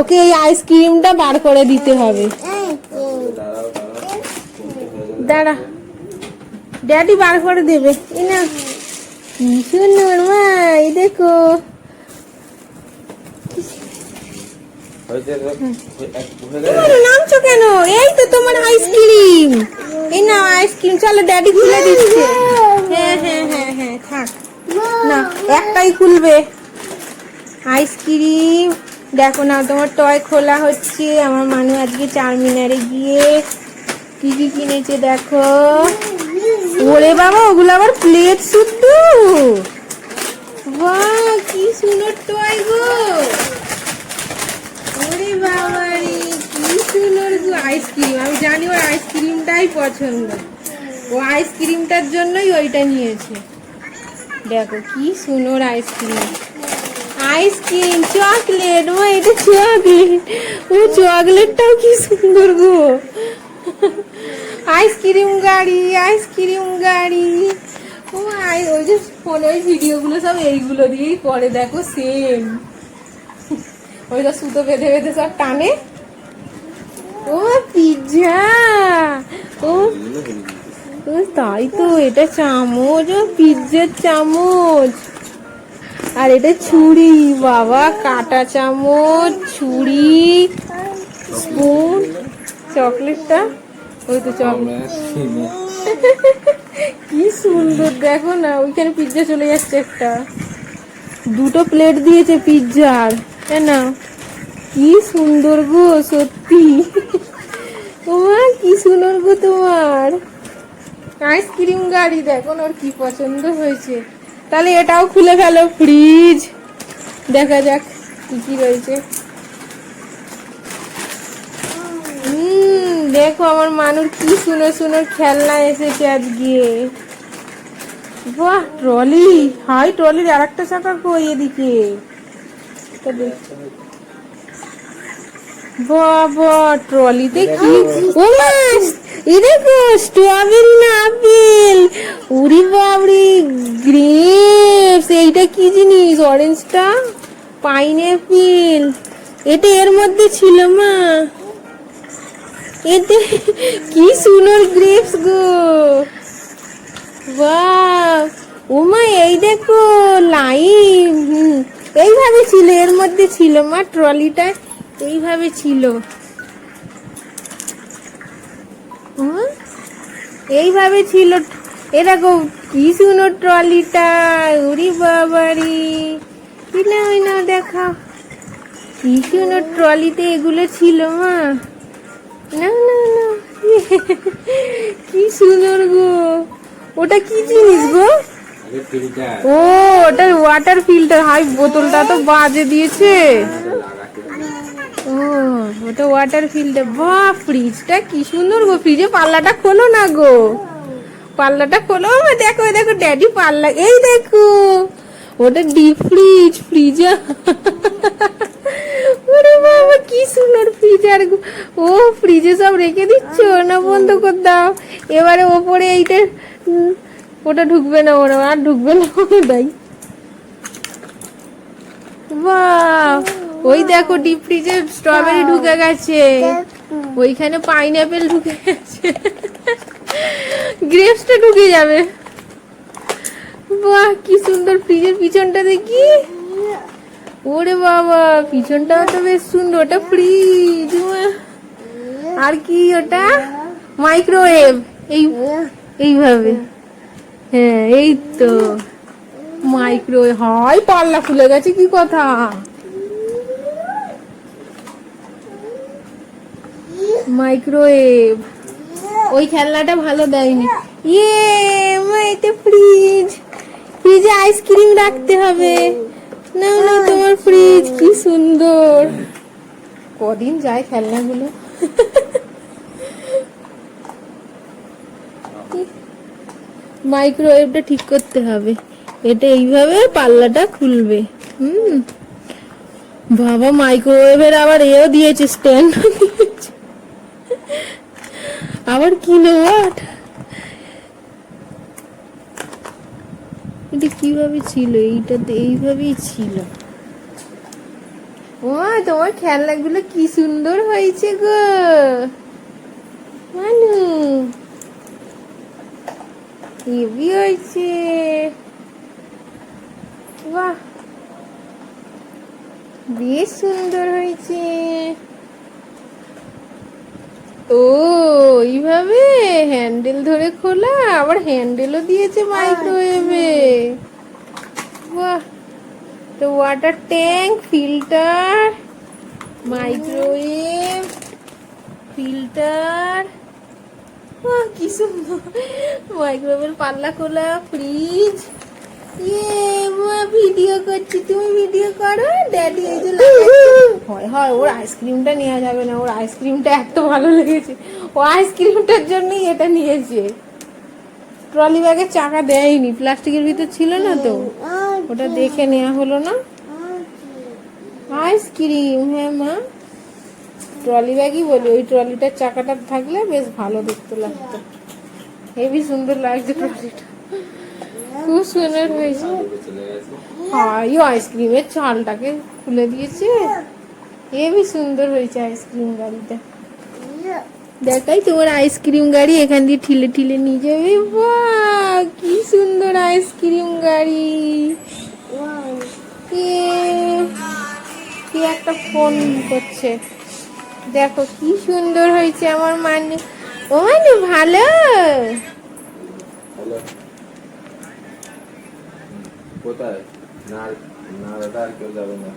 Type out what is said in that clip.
ওকে এই আইসক্রিমটা বার করে দিতে হবে। দাঁড়া। ড্যাডি বার করে দেবে। না কি সুন্দর মা, এই দেখো। নামছো কেন? এই তো তোমার আইসক্রিম এই না আইসক্রিম চলো ড্যাডি খুলে দিচ্ছে। হ্যাঁ হ্যাঁ হ্যাঁ হ্যাঁ থাক। না, একটাই খুলবে। আইসক্রিম দেখো না, তোমার টয় খোলা হচ্ছে। আমার মানু আজকে চারমিনারে গিয়ে কি কি কিনেছে দেখো। ওরে বাবা, ওগুলো আবার প্লেট শুদ্ধ কি সুন্দর টয় গো। ওরে বাবা রে, কি সুন্দর গো আইসক্রিম আমি জানি ওর আইসক্রিমটাই পছন্দ। ও আইসক্রিমটার জন্যই ওইটা নিয়েছে। দেখো, কি সুন্দর আইসক্রিম আইসক্রিম চকলেট ও এটা চকলেট ও চকলেটটাও কি সুন্দর গো। আইসক্রিম গাড়ি আইসক্রিম গাড়ি। ও, আই, ওই যে ফোনে ওই ভিডিওগুলো সব এইগুলো দিয়েই করে দেখো সেম ওই তো সুতো বেঁধে বেঁধে সব টানে। ও পিজ্জা ও তাই তো, এটা চামচ, ও পিজ্জার চামচ। আর এটা ছুরি বাবা কাটা চামচ ছুরি স্পুন চকলেটটা। ওই তো চকলেট। কি সুন্দর দেখো না ওইখানে পিজ্জা চলে যাচ্ছে একটা। দুটো প্লেট দিয়েছে পিজ্জার তাই না? কি সুন্দর গো সত্যি। তোমার কি সুন্দর গো তোমার। আইসক্রিম গাড়ি দেখো না ওর কি পছন্দ হয়েছে। তাহলে এটাও খুলে ফেলো ফ্রিজ দেখা যাক কি কি রয়েছে। দেখো আমার মানুষ কি সুন্দর সুন্দর খেলনা এসেছে আজকে। বাহ ট্রলি হাই ট্রলির আর একটা চাকা কই এদিকে। বাবা, ট্রলিতে কি ও মা এই দেখো স্ট্রবেরি না আপেল? উরি বাবরি গ্রেপস এইটা কি জিনিস? অরেঞ্জটা পাইনঅ্যাপেল এটা এর মধ্যে ছিল, মা। এতে কি সুন্দর গ্রেপস গো। বাহ। ওমা এই দেখো লাইম এইভাবে ছিল, এর মধ্যে ছিল, মা, ট্রলিটা। এইভাবে ছিল। এইভাবে ছিল। এ দেখো কি সুন্দর ট্রলিটা উরি বাবারি। কি না ওই না দেখা। কি সুন্দর ট্রলিতে এগুলো ছিল মা। না না না। কি সুন্দর গো। ওটা কি জিনিস গো? ও ওটা ওয়াটার ফিল্টার হাই বোতলটা তো বাজে দিয়েছে। ওটা ওয়াটার ফিল্টার বাহ ফ্রিজটা কি সুন্দর গো ফ্রিজে পাল্লাটা খোলো না গো। পাল্লাটা খোলো দেখো দেখো ড্যাডি পাল্লা, এই দেখো। ওটা ডিপ ফ্রিজ ফ্রিজে ওরে বাবা, কি সুন্দর ফ্রিজার ও ফ্রিজে সব রেখে দিচ্ছ? না, বন্ধ করে দাও। এবারে ওপরে এইটা ওটা ঢুকবে না ওরা, আর ঢুকবে না ওটাই বাহ। ওই দেখো ডিপ ফ্রিজে স্ট্রবেরি ঢুকে গেছে। ওইখানে পাইনঅ্যাপেল ঢুকে গেছে। গ্রেপসটা ঢুকে যাবে। বাহ কি সুন্দর ফ্রিজের পিছনটা দেখি। ওরে বাবা পিছনটাও তো বেশ সুন্দর ওটা ফ্রিজ আর কি ওটা? মাইক্রোওয়েভ এই এইভাবে। হ্যাঁ এই তো। মাইক্রোওয়েভ হয় পাল্লা খুলে গেছে কি কথা? মাইক্রোওয়েভ ওই খেলনাটা ভালো দেয়নি। ইয়ে মা, এটা ফ্রিজ ফ্রিজে আইসক্রিম রাখতে হবে। না না, তোমার ফ্রিজ কি সুন্দর। কদিন যায় খেলনাগুলো? মাইক্রোওয়েভটা ঠিক করতে হবে। এটা এইভাবে পাল্লাটা খুলবে। হুম। বাবা মাইক্রোওয়েভের আবার এও দিয়েছে স্ট্যান্ড দিয়েছে আবার কিলোওয়াট এটা কীভাবে ছিল? এইটাতে এইভাবেই ছিল। ও, তোমার খেলনাগুলো কি সুন্দর হয়েছে গো। মানু, হেভি হয়েছে। বাহ। বেশ সুন্দর হয়েছে। ও এইভাবে হ্যান্ডেল ধরে খোলা, আবার হ্যান্ডেলও দিয়েছে মাইক্রোওয়েভে। বাহ! তো water tank filter microwave filter কি সুন্দর। মাইক্রোওয়েভের পাল্লা খোলা ফ্রিজ ইয়ে ভিডিও করছি, তুমি ভিডিও করো ড্যাডি এই যে হয় হয়, ওর আইসক্রিমটা নেওয়া যাবে না, ওর আইসক্রিমটা এত ভালো লেগেছে। ও আইসক্রিমটার জন্যই এটা নিয়েছে। ট্রলি ব্যাগের চাকা দেয়নি, প্লাস্টিকের ভিতর ছিল না তো। ওটা দেখে নেওয়া হলো না। আইসক্রিম হ্যাঁ মা। ট্রলি ব্যাগই বলি, ওই ট্রলিটার চাকাটা থাকলে বেশ ভালো দেখতে লাগতো। হেবি সুন্দর লাগছে ট্রলিটা খুব সুন্দর হয়েছে। হাই আইসক্রিমের ছালটাকে খুলে দিয়েছে। হেবি সুন্দর হয়েছে আইসক্রিম গাড়িটা। দেখাই তোমার আইসক্রিম গাড়ি, এখান দিয়ে ঠিলে ঠিলে নিয়ে যাবে। বাহ, কি সুন্দর আইসক্রিম গাড়ি। কি একটা ফোন করছে। দেখো কি সুন্দর হয়েছে আমার মানে। ও মানে ভালো। কোথায়? না না দাদা আর কেউ যাবে না